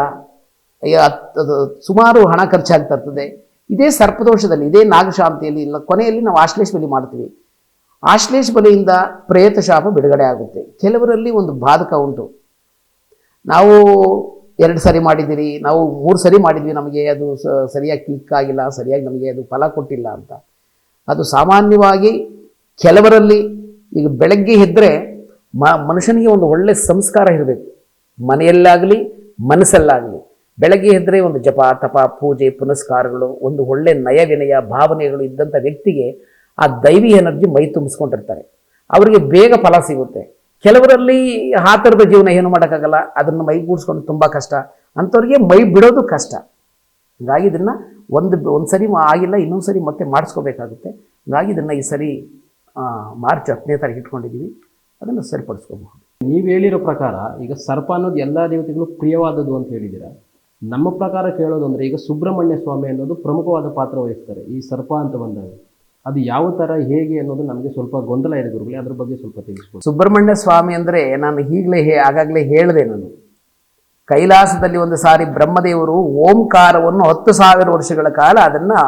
ಸುಮಾರು ಹಣ ಖರ್ಚಾಗ್ತಾ ಇರ್ತದೆ. ಇದೇ ಸರ್ಪದೋಷದಲ್ಲಿ, ಇದೇ ನಾಗಶಾಂತಿಯಲ್ಲಿ, ಇಲ್ಲ, ಕೊನೆಯಲ್ಲಿ ನಾವು ಆಶ್ಲೇಷ ಬಲಿ ಮಾಡ್ತೀವಿ. ಆಶ್ಲೇಷ ಬಲಿಯಿಂದ ಪ್ರೇತ ಶಾಪ ಬಿಡುಗಡೆ ಆಗುತ್ತೆ. ಕೆಲವರಲ್ಲಿ ಒಂದು ಬಾಧಕ ಉಂಟು. ನಾವು ಎರಡು ಸರಿ ಮಾಡಿದ್ದೀರಿ, ನಾವು ಮೂರು ಸರಿ ಮಾಡಿದ್ವಿ, ನಮಗೆ ಅದು ಸರಿಯಾಗಿ ಕ್ಲಿಕ್ ಆಗಿಲ್ಲ, ಸರಿಯಾಗಿ ನಮಗೆ ಅದು ಫಲ ಕೊಟ್ಟಿಲ್ಲ ಅಂತ. ಅದು ಸಾಮಾನ್ಯವಾಗಿ ಕೆಲವರಲ್ಲಿ ಈಗ ಬೆಳಗ್ಗೆ ಎದ್ದರೆ ಮ, ಮನುಷ್ಯನಿಗೆ ಒಂದು ಒಳ್ಳೆ ಸಂಸ್ಕಾರ ಇರಬೇಕು. ಮನೆಯಲ್ಲಾಗಲಿ, ಮನಸ್ಸಲ್ಲಾಗಲಿ. ಬೆಳಗ್ಗೆ ಎದ್ದರೆ ಒಂದು ಜಪ, ತಪ, ಪೂಜೆ, ಪುನಸ್ಕಾರಗಳು, ಒಂದು ಒಳ್ಳೆ ನಯ ವಿನಯ ಭಾವನೆಗಳು ಇದ್ದಂಥ ವ್ಯಕ್ತಿಗೆ ಆ ದೈವಿ ಎನರ್ಜಿ ಮೈ ತುಂಬಿಸ್ಕೊಂಡಿರ್ತಾರೆ. ಅವರಿಗೆ ಬೇಗ ಫಲ ಸಿಗುತ್ತೆ. ಕೆಲವರಲ್ಲಿ ಆ ಥರದ ಜೀವನ ಏನು ಮಾಡೋಕ್ಕಾಗಲ್ಲ, ಅದನ್ನು ಮೈ ಗೂಡಿಸ್ಕೊಂಡು ತುಂಬ ಕಷ್ಟ. ಅಂಥವ್ರಿಗೆ ಮೈ ಬಿಡೋದು ಕಷ್ಟ. ಹೀಗಾಗಿ ಇದನ್ನು ಒಂದು ಒಂದು ಸರಿ ಆಗಿಲ್ಲ, ಇನ್ನೊಂದು ಸರಿ ಮತ್ತೆ ಮಾಡಿಸ್ಕೋಬೇಕಾಗುತ್ತೆ. ಹೀಗಾಗಿ ಇದನ್ನು ಈ ಸರಿ ಮಾರ್ಚ್ ಹತ್ತನೇ ತಾರೀಕು ಇಟ್ಕೊಂಡಿದ್ದೀವಿ ಅದನ್ನು ಸರಿಪಡಿಸ್ಕೋಬಹುದು. ನೀವು ಹೇಳಿರೋ ಪ್ರಕಾರ, ಈಗ ಸರ್ಪ ಅನ್ನೋದು ಎಲ್ಲ ದೇವತೆಗಳು ಪ್ರಿಯವಾದದ್ದು ಅಂತ ಹೇಳಿದ್ದೀರಾ ನಮ್ಮ ಪ್ರಕಾರ ಕೇಳೋದು ಅಂದರೆ ಈಗ ಸುಬ್ರಹ್ಮಣ್ಯ ಸ್ವಾಮಿ ಅನ್ನೋದು ಪ್ರಮುಖವಾದ ಪಾತ್ರ ವಹಿಸ್ತಾರೆ ಈ ಸರ್ಪ ಅಂತ ಬಂದಾಗ. ಅದು ಯಾವ ಥರ ಹೇಗೆ ಅನ್ನೋದು ನಮಗೆ ಸ್ವಲ್ಪ ಗೊಂದಲ ಇದೆ ಗುರುಗಳೇ, ಅದ್ರ ಬಗ್ಗೆ ಸ್ವಲ್ಪ ತಿಳಿಸ್ಬೋದು ಸುಬ್ರಹ್ಮಣ್ಯ ಸ್ವಾಮಿ ಅಂದರೆ ನಾನು ಈಗಲೇ ಹೇ, ಆಗಾಗಲೇ ಹೇಳಿದೆ ನಾನು. ಕೈಲಾಸದಲ್ಲಿ ಒಂದು ಸಾರಿ ಬ್ರಹ್ಮದೇವರು ಓಂಕಾರವನ್ನು ಹತ್ತು ಸಾವಿರ ವರ್ಷಗಳ ಕಾಲ ಅದನ್ನು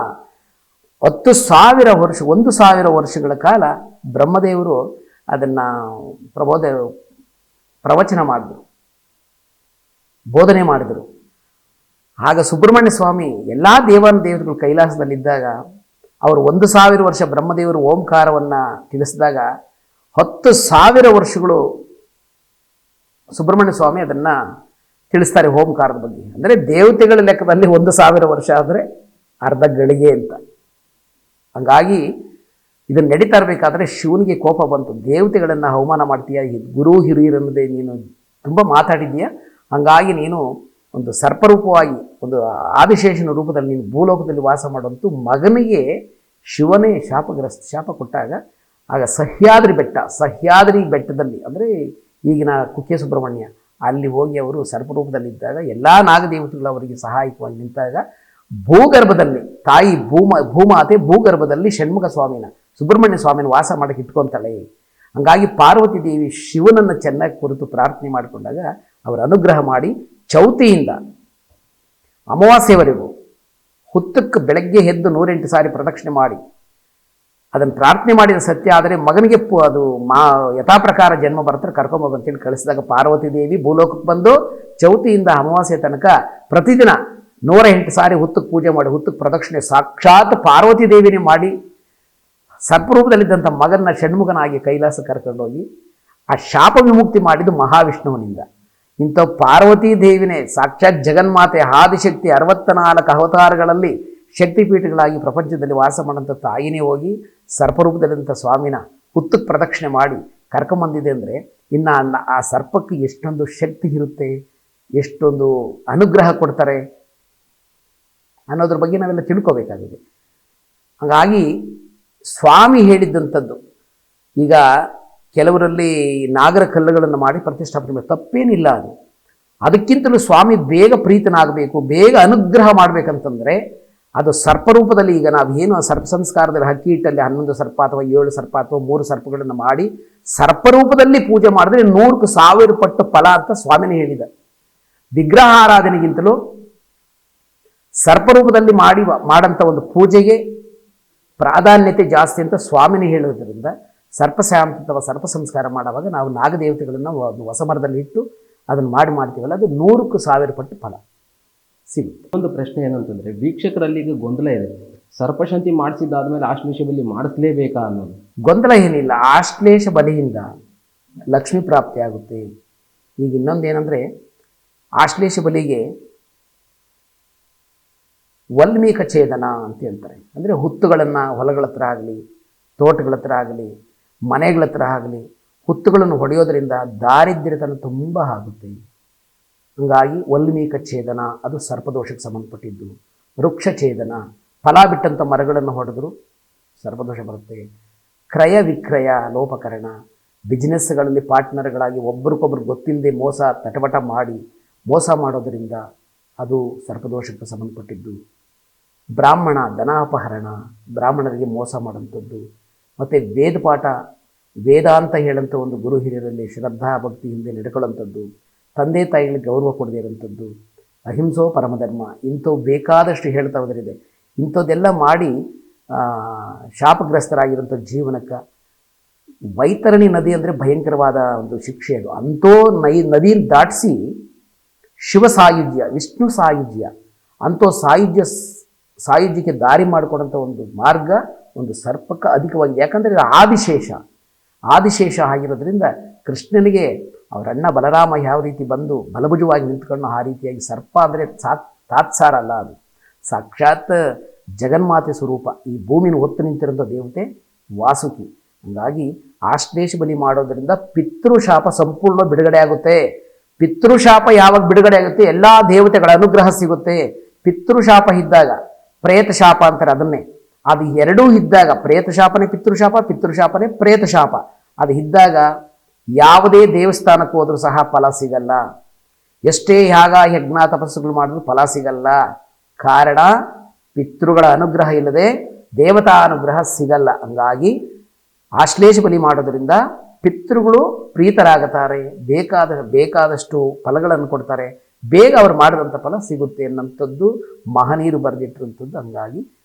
ಹತ್ತು ಸಾವಿರ ವರ್ಷ, ಒಂದು ಸಾವಿರ ವರ್ಷಗಳ ಕಾಲ ಬ್ರಹ್ಮದೇವರು ಅದನ್ನು ಪ್ರಬೋಧ, ಪ್ರವಚನ ಮಾಡಿದರು. ಬೋಧನೆ ಮಾಡಿದರು. ಆಗ ಸುಬ್ರಹ್ಮಣ್ಯ ಸ್ವಾಮಿ ಎಲ್ಲ ದೇವಾನ ದೇವತೆಗಳು ಕೈಲಾಸದಲ್ಲಿದ್ದಾಗ ಅವರು ಒಂದು ಸಾವಿರ ವರ್ಷ ಬ್ರಹ್ಮದೇವರು ಓಂಕಾರವನ್ನು ತಿಳಿಸಿದಾಗ ಹತ್ತು ಸಾವಿರ ವರ್ಷಗಳು ಸುಬ್ರಹ್ಮಣ್ಯ ಸ್ವಾಮಿ ಅದನ್ನು ತಿಳಿಸ್ತಾರೆ ಓಂಕಾರದ ಬಗ್ಗೆ. ಅಂದರೆ ದೇವತೆಗಳ ಲೆಕ್ಕದಲ್ಲಿ ಒಂದು ಸಾವಿರ ವರ್ಷ ಆದರೆ ಅರ್ಧ ಗಳಿಗೆ ಅಂತ. ಹಂಗಾಗಿ ಇದನ್ನು ನಡೀತಾ ಇರಬೇಕಾದ್ರೆ ಶಿವನಿಗೆ ಕೋಪ ಬಂತು. ದೇವತೆಗಳನ್ನು ಅವಮಾನ ಮಾಡ್ತೀಯ? ಗುರು ಹಿರಿಯರನ್ನದೇ ನೀನು ತುಂಬ ಮಾತಾಡಿದ್ದೀಯ? ಹಂಗಾಗಿ ನೀನು ಒಂದು ಸರ್ಪರೂಪವಾಗಿ, ಒಂದು ಆದಿಶೇಷನ ರೂಪದಲ್ಲಿ ನೀನು ಭೂಲೋಕದಲ್ಲಿ ವಾಸ ಮಾಡುವಂಥ ಮಗನಿಗೆ ಶಿವನೇ ಶಾಪಗ್ರಸ್ತ, ಶಾಪ ಕೊಟ್ಟಾಗ, ಆಗ ಸಹ್ಯಾದ್ರಿ ಬೆಟ್ಟ, ಸಹ್ಯಾದ್ರಿ ಬೆಟ್ಟದಲ್ಲಿ, ಅಂದರೆ ಈಗಿನ ಕುಕ್ಕೆ ಸುಬ್ರಹ್ಮಣ್ಯ, ಅಲ್ಲಿ ಹೋಗಿ ಅವರು ಸರ್ಪರೂಪದಲ್ಲಿದ್ದಾಗ, ಎಲ್ಲ ನಾಗದೇವತೆಗಳು ಅವರಿಗೆ ಸಹಾಯಕವಾಗಿ ನಿಂತಾಗ, ಭೂಗರ್ಭದಲ್ಲಿ, ತಾಯಿ ಭೂಮ, ಭೂಮಾತೆ ಭೂಗರ್ಭದಲ್ಲಿ ಷಣ್ಮುಖ ಸ್ವಾಮಿನ, ಸುಬ್ರಹ್ಮಣ್ಯ ಸ್ವಾಮಿನ ವಾಸ ಮಾಡಕ್ಕೆ ಇಟ್ಕೊಂತಾಳೆ. ಹಂಗಾಗಿ ಪಾರ್ವತಿ ದೇವಿ ಶಿವನನ್ನು ಚೆನ್ನಾಗಿ ಕುರಿತು ಪ್ರಾರ್ಥನೆ ಮಾಡಿಕೊಂಡಾಗ, ಅವರ ಅನುಗ್ರಹ ಮಾಡಿ ಚೌತಿಯಿಂದ ಅಮಾವಾಸ್ಯವರೆಗೂ ಹುತ್ತಕ್ಕೆ ಬೆಳಗ್ಗೆ ಎದ್ದು ನೂರೆಂಟು ಸಾರಿ ಪ್ರದಕ್ಷಿಣೆ ಮಾಡಿ, ಅದನ್ನು ಪ್ರಾರ್ಥನೆ ಮಾಡಿದ ಸತ್ಯ, ಆದರೆ ಮಗನಿಗೆ ಅದು ಮಾ ಯಥಾಪ್ರಕಾರ ಜನ್ಮ ಬರ್ತಾರೆ ಕರ್ಕೊಂಬೋಗ ಅಂತೇಳಿ ಕಳಿಸಿದಾಗ ಪಾರ್ವತಿ ದೇವಿ ಭೂಲೋಕಕ್ಕೆ ಬಂದು ಚೌತಿಯಿಂದ ಅಮಾವಾಸ್ಯ ತನಕ ಪ್ರತಿದಿನ ನೂರ ಎಂಟು ಸಾರಿ ಹುತ್ತಕ್ಕೆ ಪೂಜೆ ಮಾಡಿ, ಹುತ್ತಕ್ಕೆ ಪ್ರದಕ್ಷಿಣೆ ಸಾಕ್ಷಾತ್ ಪಾರ್ವತಿ ದೇವಿನೇ ಮಾಡಿ, ಸರ್ಪರೂಪದಲ್ಲಿದ್ದಂಥ ಮಗನ ಷಣ್ಮುಖನಾಗಿ ಕೈಲಾಸ ಕರ್ಕೊಂಡೋಗಿ ಆ ಶಾಪ ವಿಮುಕ್ತಿ ಮಾಡಿದ್ದು ಮಹಾವಿಷ್ಣುವಿನಿಂದ. ಇಂಥ ಪಾರ್ವತೀ ದೇವಿನೇ ಸಾಕ್ಷಾತ್ ಜಗನ್ಮಾತೆ ಆದಿಶಕ್ತಿ ಅರವತ್ತ ನಾಲ್ಕು ಅವತಾರಗಳಲ್ಲಿ ಶಕ್ತಿಪೀಠಗಳಾಗಿ ಪ್ರಪಂಚದಲ್ಲಿ ವಾಸ ಮಾಡೋಂಥ ತಾಯಿನೇ ಹೋಗಿ ಸರ್ಪರೂಪದಲ್ಲಿದ್ದಂಥ ಸ್ವಾಮಿನ ಹುತ್ತಕ್ಕೆ ಪ್ರದಕ್ಷಿಣೆ ಮಾಡಿ ಕರ್ಕೊಂಬಂದಿದೆ ಅಂದರೆ ಇನ್ನು ಆ ಸರ್ಪಕ್ಕೆ ಎಷ್ಟೊಂದು ಶಕ್ತಿ ಇರುತ್ತೆ, ಎಷ್ಟೊಂದು ಅನುಗ್ರಹ ಕೊಡ್ತಾರೆ ಅನ್ನೋದ್ರ ಬಗ್ಗೆ ನಾವೆಲ್ಲ ತಿಳ್ಕೋಬೇಕಾಗಿದೆ. ಹಾಗಾಗಿ ಸ್ವಾಮಿ ಹೇಳಿದ್ದಂಥದ್ದು, ಈಗ ಕೆಲವರಲ್ಲಿ ನಾಗರ ಕಲ್ಲುಗಳನ್ನು ಮಾಡಿ ಪ್ರತಿಷ್ಠಾಪನೆ ಮಾಡಿ. ತಪ್ಪೇನಿಲ್ಲ ಅದು. ಅದಕ್ಕಿಂತಲೂ ಸ್ವಾಮಿ ಬೇಗ ಪ್ರೀತನಾಗಬೇಕು, ಬೇಗ ಅನುಗ್ರಹ ಮಾಡಬೇಕಂತಂದರೆ ಅದು ಸರ್ಪರೂಪದಲ್ಲಿ ಈಗ ನಾವು ಏನು ಸರ್ಪ ಸಂಸ್ಕಾರದಲ್ಲಿ ಹಕ್ಕಿ ಇಟ್ಟಲ್ಲಿ ಹನ್ನೊಂದು ಸರ್ಪ ಅಥವಾ ಏಳು ಸರ್ಪ ಅಥವಾ ಮೂರು ಸರ್ಪಗಳನ್ನು ಮಾಡಿ ಸರ್ಪರೂಪದಲ್ಲಿ ಪೂಜೆ ಮಾಡಿದ್ರೆ ನೂರಕ್ಕೆ ಸಾವಿರ ಪಟ್ಟು ಫಲ ಅಂತ ಸ್ವಾಮಿನೇ ಹೇಳಿದ. ವಿಗ್ರಹ ಆರಾಧನೆಗಿಂತಲೂ ಸರ್ಪರೂಪದಲ್ಲಿ ಮಾಡಿ ಮಾಡಂಥ ಒಂದು ಪೂಜೆಗೆ ಪ್ರಾಧಾನ್ಯತೆ ಜಾಸ್ತಿ ಅಂತ ಸ್ವಾಮಿನಿ ಹೇಳೋದ್ರಿಂದ ಸರ್ಪಶಾಂತಿ ಅಥವಾ ಸರ್ಪ ಸಂಸ್ಕಾರ ಮಾಡುವಾಗ ನಾವು ನಾಗದೇವತೆಗಳನ್ನು ಒಂದು ಹೊಸ ಮರದಲ್ಲಿ ಇಟ್ಟು ಅದನ್ನು ಮಾಡಿ ಮಾಡ್ತೀವಲ್ಲ ಅದು ನೂರಕ್ಕೂ ಸಾವಿರ ಪಟ್ಟು ಫಲ ಸಿಗುತ್ತೆ. ಒಂದು ಪ್ರಶ್ನೆ ಏನಂತಂದರೆ ವೀಕ್ಷಕರಲ್ಲಿ ಈಗ ಗೊಂದಲ ಇದೆ. ಸರ್ಪಶಾಂತಿ ಮಾಡಿಸಿದ್ದಾದ್ಮೇಲೆ ಆಶ್ಲೇಷ ಬಲಿ ಮಾಡಿಸ್ಲೇಬೇಕಾ ಅನ್ನೋದು? ಗೊಂದಲ ಏನಿಲ್ಲ. ಆಶ್ಲೇಷ ಬಲಿಯಿಂದ ಲಕ್ಷ್ಮೀ ಪ್ರಾಪ್ತಿ ಆಗುತ್ತೆ. ಈಗ ಇನ್ನೊಂದು ಏನಂದರೆ ಆಶ್ಲೇಷ ಬಲಿಗೆ ವಲ್ಮೀಕ ಛೇದನ ಅಂತ ಹೇಳ್ತಾರೆ. ಅಂದರೆ ಹುತ್ತುಗಳನ್ನು ಹೊಲಗಳ ಹತ್ರ ಆಗಲಿ ತೋಟಗಳ ಹತ್ರ ಆಗಲಿ ಮನೆಗಳ ಹತ್ರ ಆಗಲಿ ಹುತ್ತುಗಳನ್ನು ಹೊಡೆಯೋದರಿಂದ ದಾರಿದ್ರ್ಯತನ ತುಂಬ ಆಗುತ್ತೆ. ಹಂಗಾಗಿ ವಲ್ಮೀಕ ಛೇದನ, ಅದು ಸರ್ಪದೋಷಕ್ಕೆ ಸಂಬಂಧಪಟ್ಟಿದ್ದು. ವೃಕ್ಷ ಛೇದನ ಫಲ ಬಿಟ್ಟಂಥ ಮರಗಳನ್ನು ಹೊಡೆದ್ರು ಸರ್ಪದೋಷ ಬರುತ್ತೆ. ಕ್ರಯ ವಿಕ್ರಯ, ಲೋಪಕರಣ ಬಿಸ್ನೆಸ್ಗಳಲ್ಲಿ ಪಾರ್ಟ್ನರ್ಗಳಾಗಿ ಒಬ್ರಿಗೊಬ್ರು ಗೊತ್ತಿಲ್ಲದೆ ಮೋಸ, ತಟವಟ ಮಾಡಿ ಮೋಸ ಮಾಡೋದರಿಂದ ಅದು ಸರ್ಪದೋಷಕ್ಕೆ ಸಂಬಂಧಪಟ್ಟಿದ್ದು. ಬ್ರಾಹ್ಮಣ ಧನಾಪಹರಣ, ಬ್ರಾಹ್ಮಣರಿಗೆ ಮೋಸ ಮಾಡೋಂಥದ್ದು ಮತ್ತು ವೇದಪಾಠ ವೇದಾಂತ ಹೇಳಂಥ ಒಂದು ಗುರು ಹಿರಿಯರಲ್ಲಿ ಶ್ರದ್ಧಾ ಭಕ್ತಿ ಹಿಂದೆ ನಡ್ಕೊಳ್ಳೋಂಥದ್ದು ತಂದೆ ತಾಯಿಗಳಿಗೆ ಗೌರವ ಕೊಡದೇ ಇರೋಂಥದ್ದು ಅಹಿಂಸೋ ಪರಮಧರ್ಮ, ಇಂಥವು ಬೇಕಾದಷ್ಟು ಹೇಳ್ತಾ ಹೋದರಿದೆ. ಇಂಥದ್ದೆಲ್ಲ ಮಾಡಿ ಶಾಪಗ್ರಸ್ತರಾಗಿರುವಂಥ ಜೀವನಕ್ಕೆ ವೈತರಣಿ ನದಿ ಅಂದರೆ ಭಯಂಕರವಾದ ಒಂದು ಶಿಕ್ಷೆ ಅದು. ಅಂಥೋ ನೈ ನದಿನ ದಾಟಿಸಿ ಶಿವ ಸಾಯುಜ್ಯ, ವಿಷ್ಣು ಸಾಯುಜ್ಯ, ಅಂಥೋ ಸಾಯುಜ್ಯ, ಸಾಯುಜ್ಯಕ್ಕೆ ದಾರಿ ಮಾಡಿಕೊಡೋಂಥ ಒಂದು ಮಾರ್ಗ ಒಂದು ಸರ್ಪಕ್ಕೆ ಅಧಿಕವಾಗಿ, ಯಾಕಂದರೆ ಇದು ಆದಿಶೇಷ. ಆದಿಶೇಷ ಆಗಿರೋದ್ರಿಂದ ಕೃಷ್ಣನಿಗೆ ಅವರಣ್ಣ ಬಲರಾಮ ಯಾವ ರೀತಿ ಬಂದು ಬಲಭುಜವಾಗಿ ನಿಂತ್ಕೊಂಡು ಆ ರೀತಿಯಾಗಿ ಸರ್ಪ ಅಂದರೆ ಸಾತ್, ತಾತ್ಸಾರ ಅಲ್ಲ ಅದು. ಸಾಕ್ಷಾತ್ ಜಗನ್ಮಾತೆ ಸ್ವರೂಪ, ಈ ಭೂಮಿನ ಹೊತ್ತು ನಿಂತಿರುವಂಥ ದೇವತೆ ವಾಸುಕಿ. ಹಂಗಾಗಿ ಆಶ್ಲೇಷ ಬಲಿ ಮಾಡೋದರಿಂದ ಪಿತೃಶಾಪ ಸಂಪೂರ್ಣ ಬಿಡುಗಡೆ ಆಗುತ್ತೆ. ಪಿತೃಶಾಪ ಯಾವಾಗ ಬಿಡುಗಡೆ ಆಗುತ್ತೆ? ಎಲ್ಲ ದೇವತೆಗಳ ಅನುಗ್ರಹ ಸಿಗುತ್ತೆ. ಪಿತೃಶಾಪ ಇದ್ದಾಗ ಪ್ರೇತ ಶಾಪ ಅಂತಾರೆ ಅದನ್ನೇ. ಅದು ಎರಡೂ ಇದ್ದಾಗ ಪ್ರೇತಶಾಪನೆ, ಪಿತೃಶಾಪ, ಪಿತೃಶಾಪನೆ, ಪ್ರೇತಶಾಪ. ಅದು ಇದ್ದಾಗ ಯಾವುದೇ ದೇವಸ್ಥಾನಕ್ಕೆ ಹೋದರೂ ಸಹ ಫಲ ಸಿಗಲ್ಲ. ಎಷ್ಟೇ ಯಾಗ, ಯಜ್ಞ, ತಪಸ್ಸುಗಳು ಮಾಡಿದ್ರು ಫಲ ಸಿಗಲ್ಲ. ಕಾರಣ, ಪಿತೃಗಳ ಅನುಗ್ರಹ ಇಲ್ಲದೆ ದೇವತಾ ಅನುಗ್ರಹ ಸಿಗಲ್ಲ. ಹಂಗಾಗಿ ಆಶ್ಲೇಷ ಬಲಿ ಮಾಡೋದರಿಂದ ಪಿತೃಗಳು ಪ್ರೀತರಾಗುತ್ತಾರೆ. ಬೇಕಾದ, ಬೇಕಾದಷ್ಟು ಫಲಗಳನ್ನು ಕೊಡ್ತಾರೆ. ಬೇಗ ಅವ್ರು ಮಾಡಿದಂಥ ಫಲ ಸಿಗುತ್ತೆ ಅನ್ನೋಂಥದ್ದು ಮಹನೀರು ಬರೆದಿಟ್ಟಿರುವಂಥದ್ದು. ಹಂಗಾಗಿ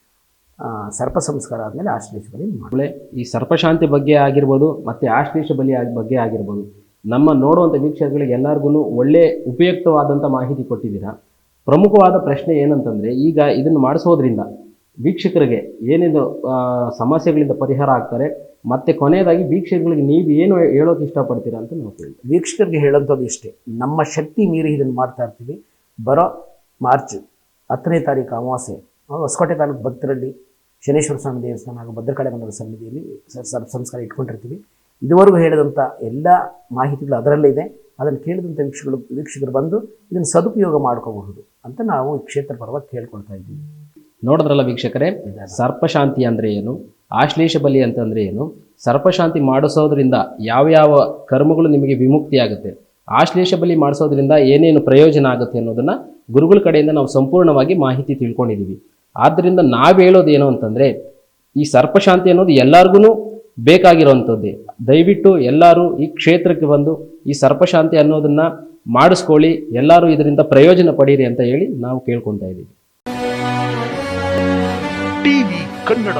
ಸರ್ಪ ಸಂಸ್ಕಾರ ಆದಮೇಲೆ ಆಶ್ಲೇಷ ಬಲಿ ಮಾಡಿ ಆಮೇಲೆ ಈ ಸರ್ಪಶಾಂತಿ ಬಗ್ಗೆ ಆಗಿರ್ಬೋದು ಮತ್ತು ಆಶ್ಲೇಷ ಬಲಿ ಆಗಿ ಬಗ್ಗೆ ಆಗಿರ್ಬೋದು ನಮ್ಮ ನೋಡುವಂಥ ವೀಕ್ಷಕರಿಗೆ ಎಲ್ಲರಿಗೂ ಒಳ್ಳೆ ಉಪಯುಕ್ತವಾದಂಥ ಮಾಹಿತಿ ಕೊಟ್ಟಿದ್ದೀರಾ. ಪ್ರಮುಖವಾದ ಪ್ರಶ್ನೆ ಏನಂತಂದರೆ ಈಗ ಇದನ್ನು ಮಾಡಿಸೋದ್ರಿಂದ ವೀಕ್ಷಕರಿಗೆ ಏನೇನು ಸಮಸ್ಯೆಗಳಿಂದ ಪರಿಹಾರ ಆಗ್ತಾರೆ ಮತ್ತೆ ಕೊನೆಯದಾಗಿ ವೀಕ್ಷಕರಿಗೆ ನೀವು ಏನು ಹೇಳೋಕೆ ಇಷ್ಟಪಡ್ತೀರಾ ಅಂತ ನಾವು ಕೇಳ್ತೀವಿ. ವೀಕ್ಷಕರಿಗೆ ಹೇಳೋಂಥದ್ದು ಇಷ್ಟೇ ನಮ್ಮ ಶಕ್ತಿ ಮೀರಿ ಇದನ್ನು ಮಾಡ್ತಾ ಇರ್ತೀವಿ. ಬರೋ ಮಾರ್ಚ್ ಹತ್ತನೇ ತಾರೀಕು ಅಮಾವಾಸ್ಯೆ ಹೊಸಕೋಟೆ ತಾಲೂಕು ಭಕ್ತರಲ್ಲಿ ಶನೇಶ್ವರ ಸ್ವಾಮಿ ದೇವಸ್ಥಾನ ಹಾಗೂ ಭದ್ರಕಾಳೆ ಮಂದಿರ ಸನ್ನಿಧಿಯಲ್ಲಿ ಸಂಸ್ಕಾರ ಇಟ್ಕೊಂಡಿರ್ತೀವಿ. ಇದುವರೆಗೂ ಹೇಳಿದಂಥ ಎಲ್ಲ ಮಾಹಿತಿಗಳು ಅದರಲ್ಲೇ ಇದೆ. ಅದನ್ನು ಕೇಳಿದಂಥ ವೀಕ್ಷಕರು ವೀಕ್ಷಕರು ಬಂದು ಇದನ್ನು ಸದುಪಯೋಗ ಮಾಡ್ಕೋಬಹುದು ಅಂತ ನಾವು ಈ ಕ್ಷೇತ್ರ ಪರವಾಗಿ ಕೇಳ್ಕೊಳ್ತಾ ಇದ್ದೀವಿ. ನೋಡಿದ್ರಲ್ಲ ವೀಕ್ಷಕರೇ, ಸರ್ಪಶಾಂತಿ ಅಂದರೆ ಏನು? ಆಶ್ಲೇಷ ಬಲಿ ಅಂತಂದರೆ ಏನು? ಸರ್ಪಶಾಂತಿ ಮಾಡಿಸೋದ್ರಿಂದ ಯಾವ್ಯಾವ ಕರ್ಮಗಳು ನಿಮಗೆ ವಿಮುಕ್ತಿ ಆಗುತ್ತೆ ಆಶ್ಲೇಷ ಬಲಿ ಮಾಡಿಸೋದ್ರಿಂದ ಏನೇನು ಪ್ರಯೋಜನ ಆಗುತ್ತೆ ಅನ್ನೋದನ್ನು ಗುರುಗಳ ಕಡೆಯಿಂದ ನಾವು ಸಂಪೂರ್ಣವಾಗಿ ಮಾಹಿತಿ ತಿಳ್ಕೊಂಡಿದ್ದೀವಿ. ಆದ್ದರಿಂದ ನಾವು ಹೇಳೋದು ಏನು ಅಂತಂದ್ರೆ, ಈ ಸರ್ಪಶಾಂತಿ ಅನ್ನೋದು ಎಲ್ಲರಿಗೂ ಬೇಕಾಗಿರುವಂಥದ್ದೇ ದಯವಿಟ್ಟು ಎಲ್ಲರೂ ಈ ಕ್ಷೇತ್ರಕ್ಕೆ ಬಂದು ಈ ಸರ್ಪಶಾಂತಿ ಅನ್ನೋದನ್ನು ಮಾಡಿಸ್ಕೊಳ್ಳಿ, ಎಲ್ಲರೂ ಇದರಿಂದ ಪ್ರಯೋಜನ ಪಡೀರಿ ಅಂತ ಹೇಳಿ ನಾವು ಕೇಳ್ಕೊತಾ ಇದ್ದೀವಿ. ಟಿವಿ ಕನ್ನಡ.